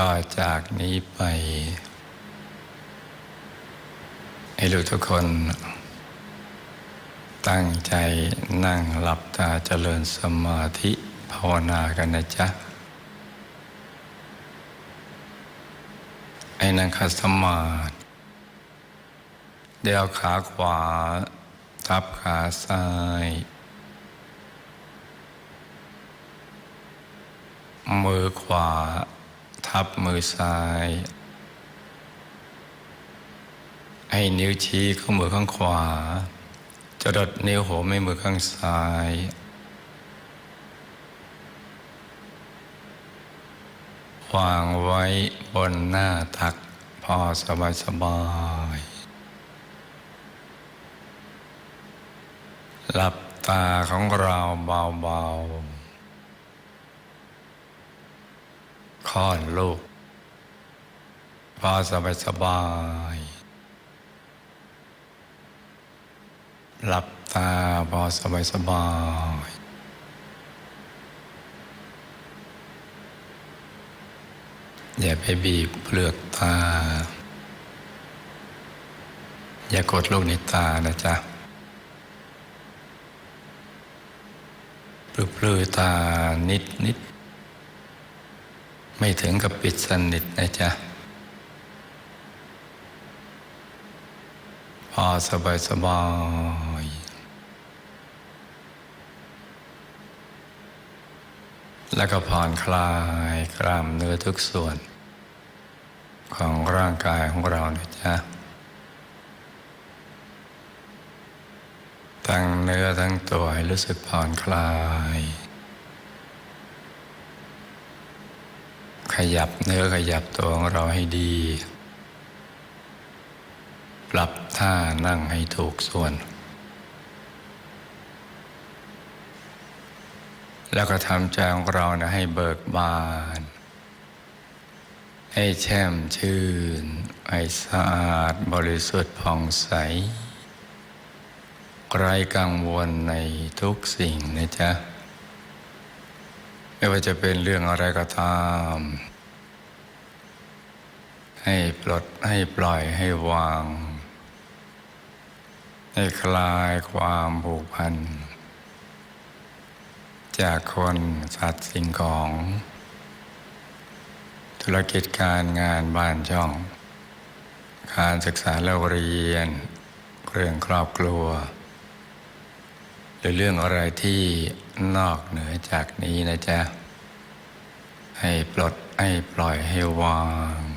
ต่อจากนี้ไป ให้ลูกทุกคน ตั้งใจนั่งหลับตาเจริญสมาธิภาวนากันนะจ๊ะ ให้นั่งขัดสมาธิเดี๋ยวขาขวา ทับขาซ้ายมือขวา ทับมือซ้าย ให้นิ้วชี้ข้ามือข้างขวาจะดดนิ้วหัวแม่มือข้างซ้าย วางไว้บนหน้าตักพอสบายสบายๆหลับตาของเราเบาๆ คลอดลูกพอสบายสบาย หลับตาพอสบายสบายอย่าไปบีบเปลือกตา อย่ากดลูกในตานะจ๊ะปลือปลือตานิดนิด ไม่ถึงกับปิดสนิทนะจ๊ะ พอสบายสบายแล้วก็ผ่อนคลายกล้ามเนื้อทุกส่วน ของร่างกายของเรานะจ๊ะ ทั้งเนื้อทั้งตัวให้รู้สึกผ่อนคลาย ขยับเนื้อขยับตัวของเราให้ดี ปรับท่านั่งให้ถูกส่วน แล้วก็ทำใจของเรานะให้เบิกบาน ให้แช่มชื่น ให้สะอาดบริสุทธิ์ผ่องใสไร้กังวลในทุกสิ่งนะจ๊ะไม่ว่าจะเป็นเรื่องอะไรก็ตาม ให้ปลดให้ปล่อยให้วาง ให้คลายความผูกพัน จากคนสัตว์สิ่งของ ธุรกิจการงานบ้านช่อง การศึกษาเล่าเรียน เรื่องครอบครัว หรือเรื่องอะไรที่นอกเหนือจากนี้นะจ๊ะ ให้ปลดให้ปล่อยให้วาง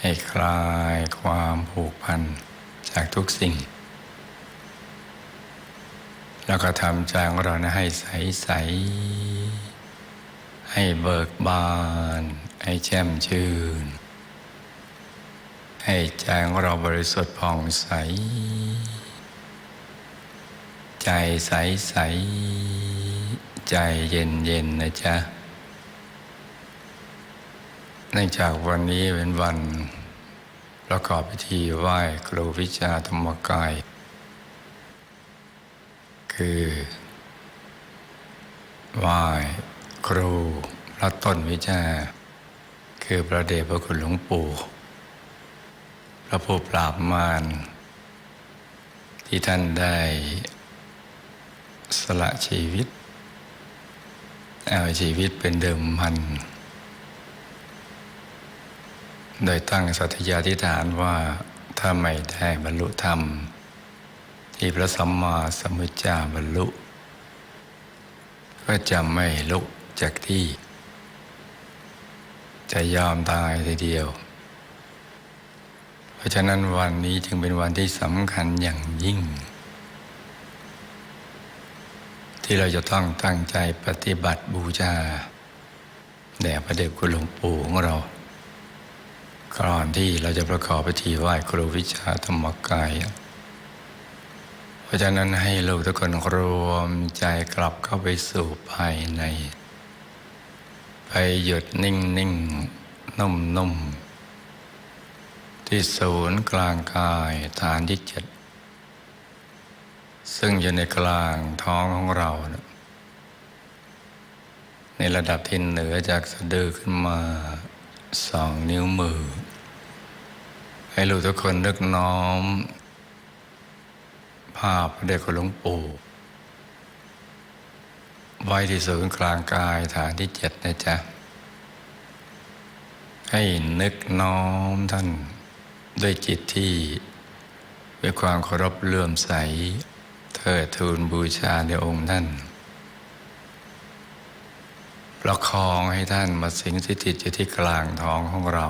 ให้คลายความผูกพันจากทุกสิ่ง แล้วก็ทำใจของเรานะให้ใสใส ให้เบิกบาน ให้แช่มชื่น ให้ใจของเราบริสุทธิ์ผ่องใส ใจใสใส ใจเย็นเย็นนะจ๊ะ เนื่องจากวันนี้เป็นวันประกอบพิธีไหว้ครูวิชาธรรมกาย คือไหว้ครูพระต้นวิชา คือพระเดชพระคุณหลวงปู่ พระผู้ปราบมารที่ท่านได้สละชีวิต เอาชีวิตเป็นเดิมพัน โดยตั้งสัตยาธิฐานว่าถ้าไม่ได้บรรลุธรรม ที่พระสัมมาสัมพุทธเจ้าบรรลุ ก็จะไม่ลุกจากที่ จะยอมตายทีเดียว เพราะฉะนั้นวันนี้จึงเป็นวันที่สำคัญอย่างยิ่ง ที่เราจะต้องตั้งใจปฏิบัติบูชาแด่พระเดชคุณหลวงปู่ของเรา ก่อนที่เราจะประกอบพิธีไหว้ครูวิชาธรรมกาย เพราะฉะนั้นให้ลูกทุกคนรวมใจกลับเข้าไปสู่ภายใน ไปหยุดนิ่งนิ่งนุ่มนุ่มที่ศูนย์กลางกายฐานที่เจ็ดซึ่งอยู่ในกลางท้องของเรานะในระดับที่เหนือจากสะดือขึ้นมาสองนิ้วมือ ให้ลูกทุกคนนึกน้อม ภาพพระเดชคุณหลวงปู่ไว้ที่ศูนย์กลางกายฐานที่เจ็ดนะจ๊ะ ให้นึกน้อมท่านด้วยจิตที่ด้วยความเคารพเลื่อมใส เทิดทูนบูชาในองค์ท่าน ประคองให้ท่านมาสิงสถิตอยู่ที่กลางท้องของเรา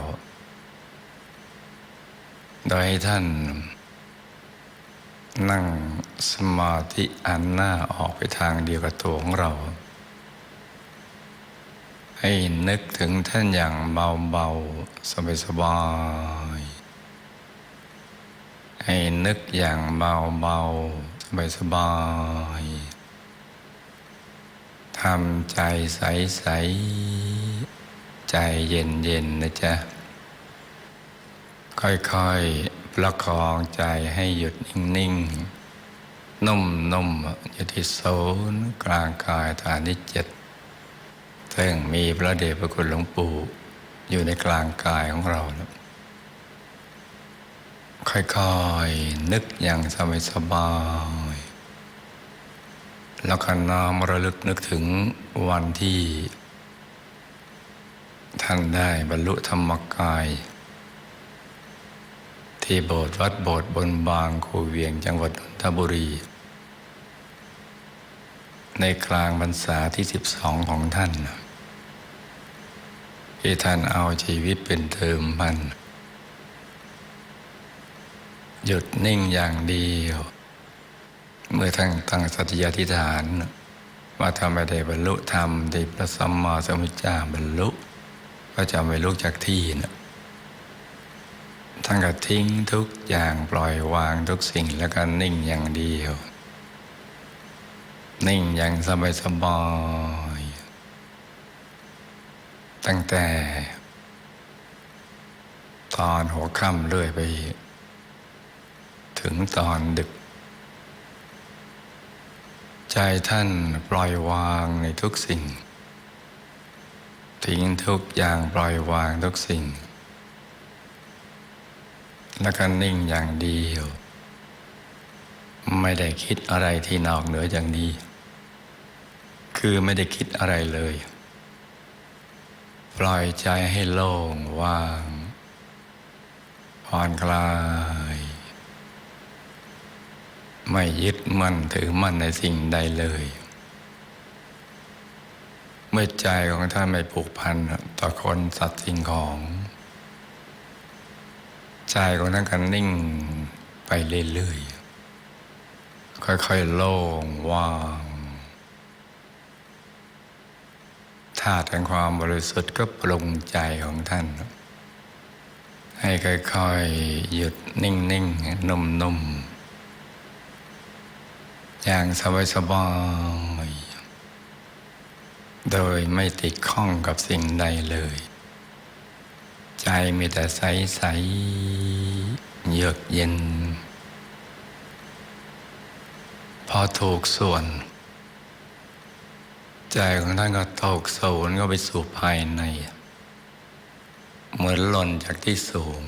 โดยให้ท่าน นั่งสมาธิอันหน้าออกไปทางเดียวกับตัวของเรา ให้นึกถึงท่านอย่างเบาๆ สบายๆ ให้นึกอย่างเบาๆ สบายๆทำใจใส ๆ ใจเย็น ๆ นะจ๊ะ ค่อยๆ ประคองใจให้หยุดนิ่งๆ นุ่มๆ อยู่ที่โซนย์กลางกายฐานที่เจ็ดซึ่งมีพระเดชพระคุณหลวงปู่อยู่ในกลางกายของเราค่อยๆ นึกอย่างสบายๆแล้วก็น้อมระลึกนึกถึงวันที่ ท่านได้บรรลุธรรมกาย ที่โบสถ์วัดโบสถ์บนบางคูเวียงจังหวัดนนทบุรี ในกลางพรรษาที่ 12 ของท่านที่ท่านเอาชีวิตเป็นเทอมพัน หยุดนิ่งอย่างเดียว เมื่อท่านตั้งสัตยาธิฐาน ว่าถ้าไม่ได้บรรลุธรรมที่พระสัมมาสัมพุทธเจ้าบรรลุ ก็จะไม่ลุกจากที่นะ ท่านก็ทิ้งทุกอย่างปล่อยวางทุกสิ่งแล้วก็นิ่งอย่างเดียว นิ่งอย่างสบายสบายตั้งแต่ ตอนหัวค่ำเรื่อยไป ถึงตอนดึก ใจท่านปล่อยวางในทุกสิ่ง ทิ้งทุกอย่างปล่อยวางทุกสิ่ง แล้วก็นิ่งอย่างเดียว ไม่ได้คิดอะไรที่นอกเหนือจากนี้ คือไม่ได้คิดอะไรเลย ปล่อยใจให้โล่งว่างผ่อนคลาย ไม่ยึดมั่นถือมั่นในสิ่งใดเลย เมื่อใจของท่านไม่ผูกพันต่อคนสัตว์สิ่งของ ใจของท่านก็นิ่งไปเรื่อยๆ ค่อยๆ โล่งว่างธาตุแห่งความบริสุทธิ์ก็ปรุงใจของท่าน ให้ค่อยๆ หยุดนิ่งๆ นุ่มๆ อย่างสบายๆ โดยไม่ติดข้องกับสิ่งใดเลย มีแต่ใสๆเยือกเย็น พอถูกส่วน ใจของท่านก็ตกโสนก็ไปสู่ภายใน เหมือนหล่นจากที่สูง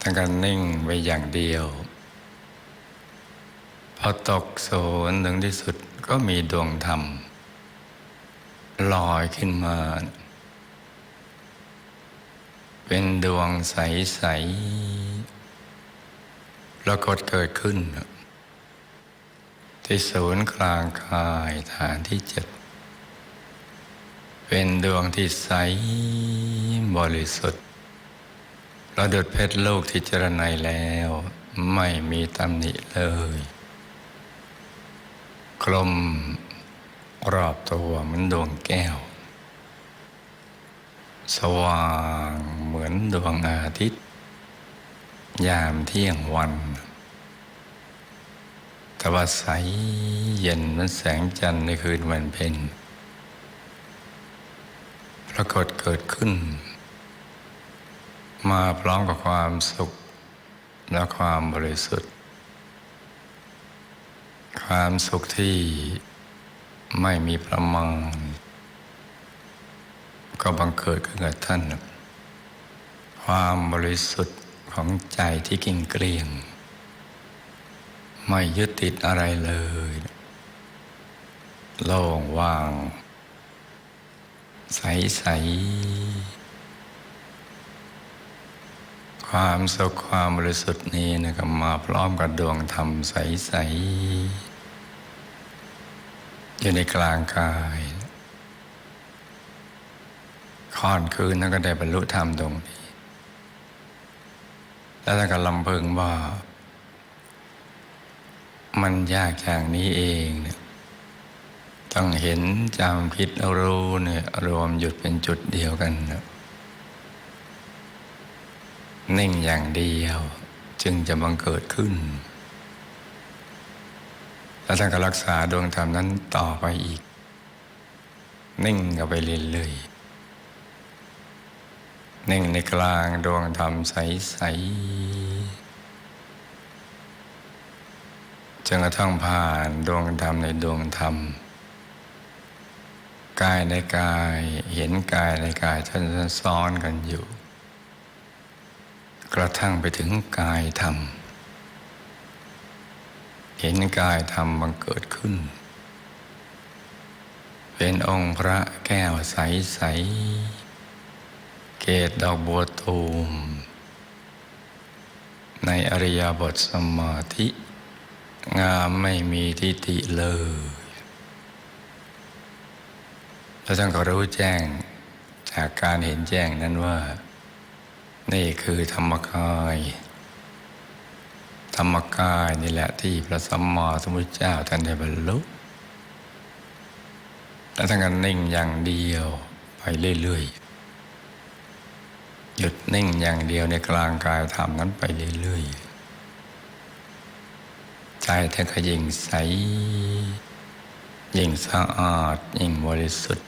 ท่านก็นิ่งไปอย่างเดียว พอตกโสนถึงที่สุดก็มีดวงธรรมลอยขึ้นมา เป็นดวงใสๆปรากฏเกิดขึ้น ที่ศูนย์กลางกายฐานที่เจ็ด เป็นดวงที่ใสบริสุทธิ์ประดุดเพชรโลกที่เจรไนแล้วไม่มีตำหนิเลย กลมรอบตัวเหมือนดวงแก้ว สว่าง เหมือนดวงอาทิตย์ ยามเที่ยงวัน แต่ว่าใสเย็นมันแสงจันทร์ในคืนวันเพ็ญปรากฏเกิดขึ้น มาพร้อมกับความสุขและความบริสุทธิ์ ความสุขที่ไม่มีประมาณก็บังเกิดขึ้นกับท่าน ความบริสุทธิ์ของใจที่กิ่งเกลียง ไม่ยึดติดอะไรเลย โล่งว่าง ใสใสๆความสุขความบริสุทธิ์นี้นะครับมาพร้อมกับดวงธรรมใสใสๆอยู่ในกลางกายค่อนคืนนั้นก็ได้บรรลุธรรมตรงนี้ แล้วท่านก็ลำพิงว่า มันยากอย่างนี้เองเนี่ยต้องเห็นจำคิดรู้เนี่ยรวมหยุดเป็นจุดเดียวกันนะนิ่งอย่างเดียว จึงจะบังเกิดขึ้น แล้วท่านก็รักษาดวงธรรมนั้นต่อไปอีก นิ่งกันไปเรื่อยๆ นิ่งในกลางดวงธรรมใส ๆจนกระทั่งผ่านดวงธรรมในดวงธรรม กายในกายเห็นกายในกายท่านซ้อนกันอยู่ กระทั่งไปถึงกายธรรม เห็นกายธรรมบังเกิดขึ้น เป็นองค์พระแก้วใสใสๆ เกตดอกบัวตูม ในอริยบทสมาธิ งามไม่มีทิฏฐิเลยแล้วท่านก็รู้แจ้งจากการเห็นแจ้งนั้นว่า นี่คือธรรมกาย ธรรมกายนี่แหละที่พระสัมมาสัมพุทธเจ้าท่านได้บรรลุแล้วท่านก็นิ่งอย่างเดียวไปเรื่อยๆ หยุดนิ่งอย่างเดียวในกลางกายธรรมนั้นไปเรื่อยๆ ใจท่านก็ยิ่งใส ยิ่งสะอาด ยิ่งบริสุทธิ์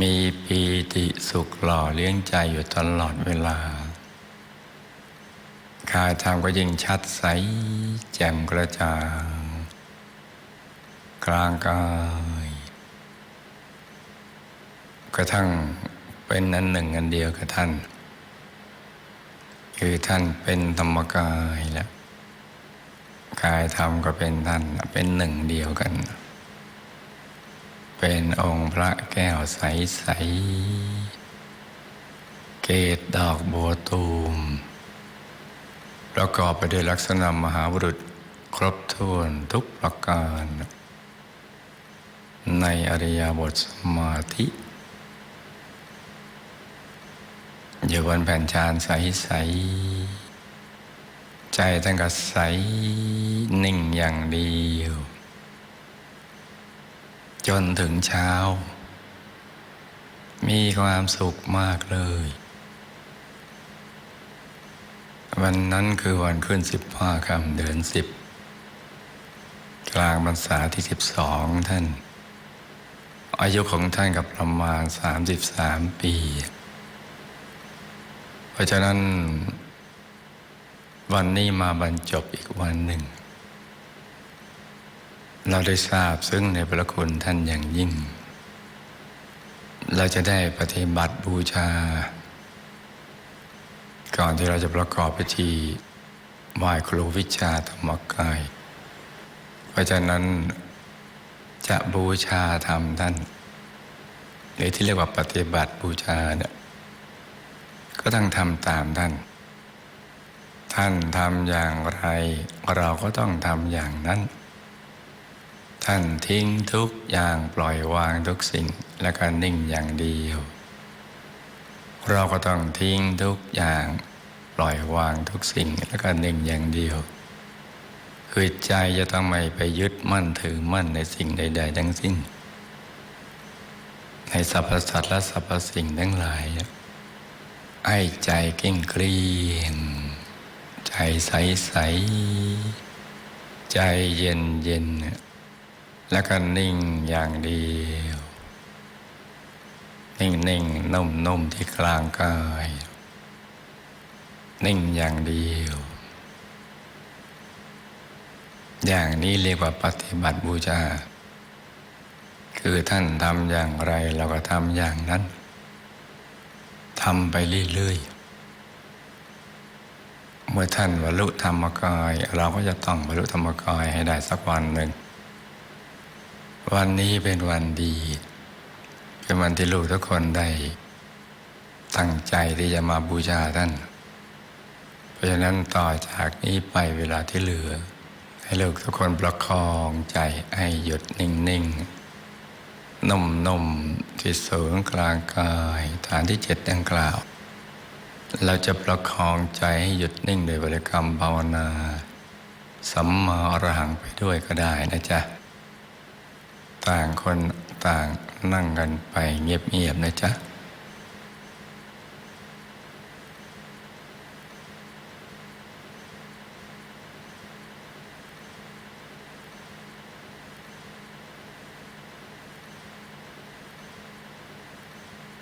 มีปีติสุขหล่อเลี้ยงใจอยู่ตลอดเวลา กายธรรมก็ยิ่งชัดใส แจ่มกระจ่างกลางกายกระทั่ง เป็นอันหนึ่งอันเดียวกับท่าน คือท่านเป็นธรรมกายแล้วกายธรรมก็เป็นท่านเป็นหนึ่งเดียวกัน เป็นองค์พระแก้วใส ๆ เกตดอกบัวตูม ประกอบไปด้วยลักษณะมหาบุรุษครบถ้วนทุกประการ ในอริยบทสมาธิ อยู่บนแผ่นชานใสๆใจตั้งแต่ใสนิ่งอย่างเดียว จนถึงเช้า มีความสุขมากเลย วันนั้นคือวันขึ้นสิบห้าคำเดือนสิบกลางพรรษาที่สิบสองท่าน อายุของท่านกับประมาณสามสิบสามปี เพราะฉะนั้น วันนี้มาบรรจบอีกวันหนึ่ง เราได้ทราบซึ่งในพระคุณท่านอย่างยิ่ง เราจะได้ปฏิบัติบูชา ก่อนที่เราจะประกอบพิธีไหว้ครูวิชาธรรมกาย เพราะฉะนั้นจะบูชาธรรมท่านหรือที่เรียกว่าปฏิบัติบูชาเนี่ย ก็ต้องทำตามท่าน ท่านทำอย่างไร เราก็ต้องทำอย่างนั้น ท่านทิ้งทุกอย่างปล่อยวางทุกสิ่งและก็นิ่งอย่างเดียว เราก็ต้องทิ้งทุกอย่างปล่อยวางทุกสิ่งแล้วก็นิ่งอย่างเดียวคือใจจะต้องไม่ไปยึดมั่นถือมั่นในสิ่งใด ๆ ทั้งสิ้น ในสรรพสัตว์และสรรพสิ่งทั้งหลาย ไอ้ใจเก่งเกรียงใจใสใส ใจเย็นเย็น แล้วก็นิ่งอย่างเดียว นิ่งนิ่งนุ่มนุ่มที่กลางกาย นิ่งอย่างเดียว อย่างนี้เรียกว่าปฏิบัติบูชาคือท่านทำอย่างไรเราก็ทำอย่างนั้น ทำไปเรื่อยๆ เมื่อท่านบรรลุธรรมกาย เราก็จะต้องบรรลุธรรมกายให้ได้สักวันหนึ่ง วันนี้เป็นวันดี เป็นวันที่ลูกทุกคนได้ ตั้งใจที่จะมาบูชาท่าน เพราะฉะนั้นต่อจากนี้ไปเวลาที่เหลือ ให้ลูกทุกคนประคองใจให้หยุดนิ่งๆ นุ่มๆที่ศูนย์กลางกายฐานที่เจ็ดดังกล่าว เราจะประคองใจให้หยุดนิ่งโดยบริกรรมภาวนา สัมมาอรหังไปด้วยก็ได้นะจ๊ะ ต่างคนต่างนั่งกันไปเงียบๆนะจ๊ะ